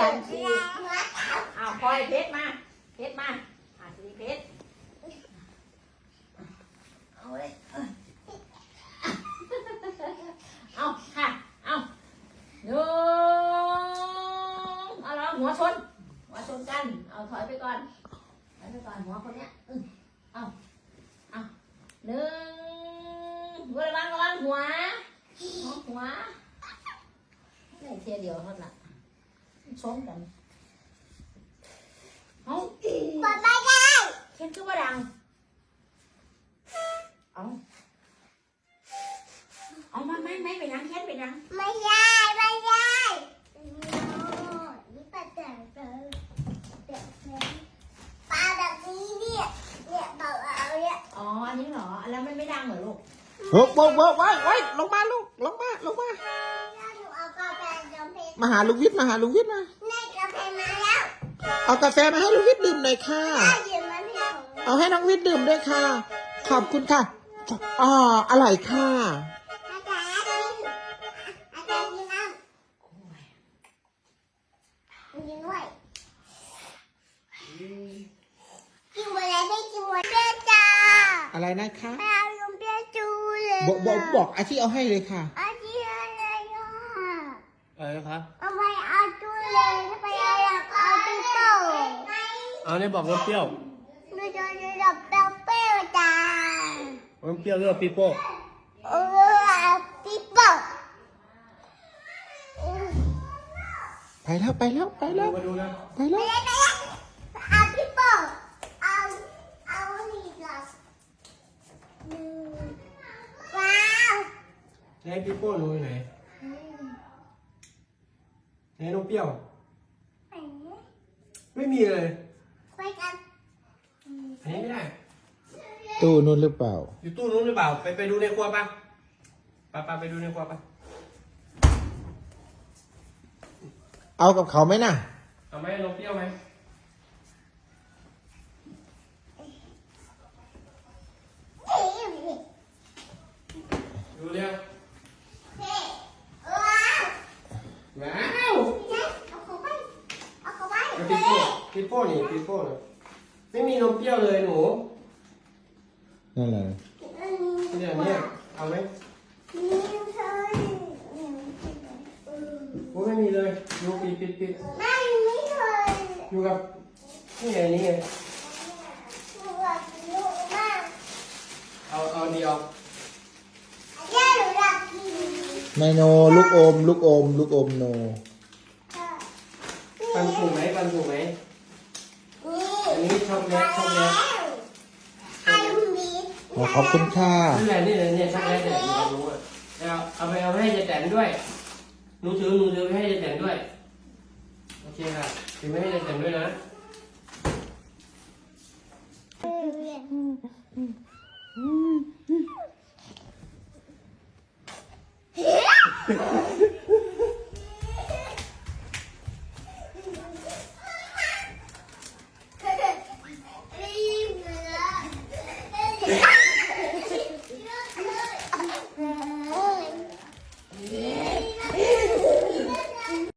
บัญชีเอาพลอยเพชรมา เพชรมาหาสีเพชรเอาเลยเอาค่ะ เอาหนึ่งเอาแล้วหัวชน หัวชนกัน เอาถอยไปก่อน ถอยไปก่อนหัวคนเนี้ยเอาเอาหนึ่งระวังระวังหัว หัวหัวนี่เทียเดียวเท่านั้น น่ะชนกันเอาเปิดไม่ได้เขียนคือว่าดังเอาเอามาไม่ไม่ไปยังเขียนไปยังไม่ได้ไม่ได้นี่ปลาแต่งเจอเด็กปลาแบบนี้เนี่ยเนี่ยเบาเอาเนี่ยอ๋ออันนี้เหรอแล้วมันไม่ดังเหรอลูกโว้โว้โว้ไว้ไว้ลงมาลูก มเพชรมาหาลุงวิทย์มาหาลุงวิทย์มาในกาแฟมาแล้วเอากาแฟมาให้ลุงวิทย์ดื่มหน่อยค่ะถ้ายืนมันพี่ของเอาให้น้องวิทย์ดื่มด้วยค่ะ ขอบคุณค่ะอ๋ออร่อยค่ะ อาจารย์กินอาจารย์กินน้ำกินด้วยกินหมดแล้วได้กินหมดเปรี้ยวจ้าอะไรนะคะไม่เอาลุงเปรี้ยวจูเลยบอกบอกบอกอาชีเอาให้เลยค่ะอาเจียอะไรอะ อะไรนะครับ เอาไปเอาจูเลยไปเอาอยากเอาปิ๊บเปิ้ลเอาเนี่ยบอกว่าเปรี้ยวไม่จะจะดับเปรี้ยวเปรี้ยวจ้ามันเปรี้ยวเรื่องปีโป้เออเอาปิ๊บเปิ้ลไปแล้วไปแล้วไปแล้วมาดูนะไปแล้วไปเลยเอาปิ๊บเปิ้ลเอาเอานี่ก่อนหนึ่งว้าวไหนปีโป้หนูอยู่ไหน ไหนนมเปรี้ยวไปเนี่ยไม่มีเลยไปกันอันนี้ไม่ได้ ตู้นู้นหรือเปล่า อยู่ตู้นู้นหรือเปล่า ไปไปดูในครัวปะไปไปไปดูในครัวปะเอากับเขาไหมน่ะ เอาไหมนมเปรี้ยวไหมเฮ้ยดูเร็วเฮ้ยว้าว ว้าว เอาเข้าไปเอาเข้าไปเอาปีโป้ปีโป้นี่ปีโป้เลยไม่มีนมเปรี้ยวเลยหนูนั่นแหละเนี่ยเนี่ยเอาไหมนี่เธอโอ้ไม่มีเลยดูปิดปิดปิดไม่ไม่เคยอยู่กับนี่ไงนี่ไงหนูอยากกินลูกมากเอาเอาเดียวย่าหนูอยากกินไมโนลูกอม ลูกอม ลูกอมโน ปันถูกไหมปันถูกไหมนี่อันนี้ช็อกโกแลตช็อกโกแลตไอ้ลูกบีขอขอบคุณค่ะนี่แหละนี่แหละเนี่ยช็อกโกแลตเนี่ยอยู่กับหนูอะเอาเอาไปเอาให้ยายแตนด้วยหนูถือหนูถือไปให้ยายแตนด้วยโอเคค่ะถือไปให้ยายแตนด้วยนะ